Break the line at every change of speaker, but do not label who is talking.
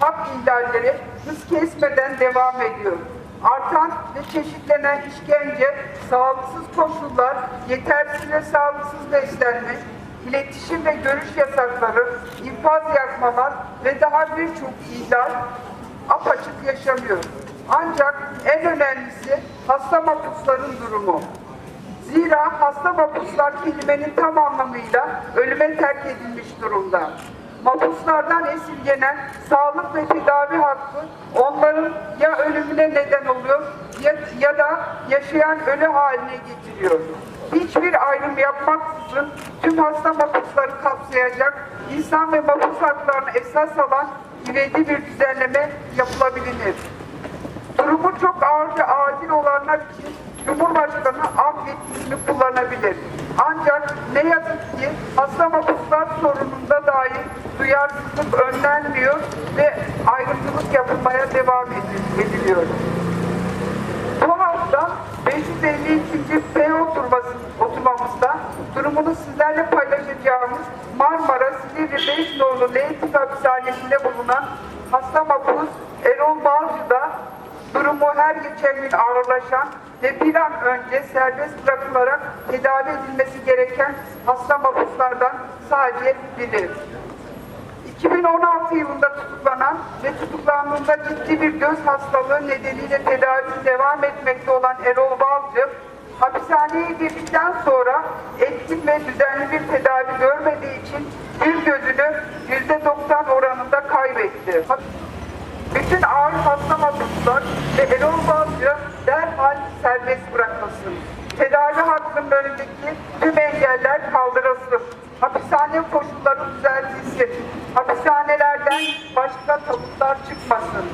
Hak ihlalleri hız kesmeden devam ediyor. Artan ve çeşitlenen işkence, sağlıksız koşullar, yetersiz ve sağlıksız beslenme, iletişim ve görüş yasakları, infaz yakmalar ve daha birçok ihlal apaçık yaşanıyor. Ancak en önemlisi hasta mahpusların durumu. Zira hasta mahpuslar kelimenin tam anlamıyla ölüme terk edilmiş durumda. Mahpuslardan esirgenen sağlık ve tedavi hakkı onların ya ölümüne neden oluyor ya, ya da yaşayan ölü haline getiriyor. Hiçbir ayrım yapmaksızın tüm hasta mahpusları kapsayacak insan ve mahpus haklarını esas alan ivedi bir düzenleme yapılabilir. Durumu çok ağır ve acil olanlar için Cumhurbaşkanı af kullanabilir. Ancak ne yazık ki hasta mahpuslar sorununda dahi duyarsızlık önlenmiyor ve ayrımcılık yapılmaya devam edil- ediliyor. Bu hafta 552. P oturması, oturmamızda durumunu sizlerle paylaşacağımız Marmara Silivri 5 nolu Leytik Hapishanesi'nde bulunan hasta mahpus Erol Balcı'da durumu her geçen gün ağırlaşan ve bir an önce serbest bırakılarak tedavi edilmesi gereken hasta mahpuslardan sadece biri. 2016 yılında tutuklanan ve tutuklandığında ciddi bir göz hastalığı nedeniyle tedavisi devam etmekte olan Erol Balcı, hapishaneye girdikten sonra etkin ve düzenli bir tedavi görmediği için bir gözünü %90 oranında kaybetti. Hasta mahpuslar ve Balcı derhal serbest bırakılsın. Tedavi hakkının önündeki tüm engeller kaldırılsın. Hapishane koşulları düzeltilsin. Hapishanelerden başka tavuklar çıkmasın.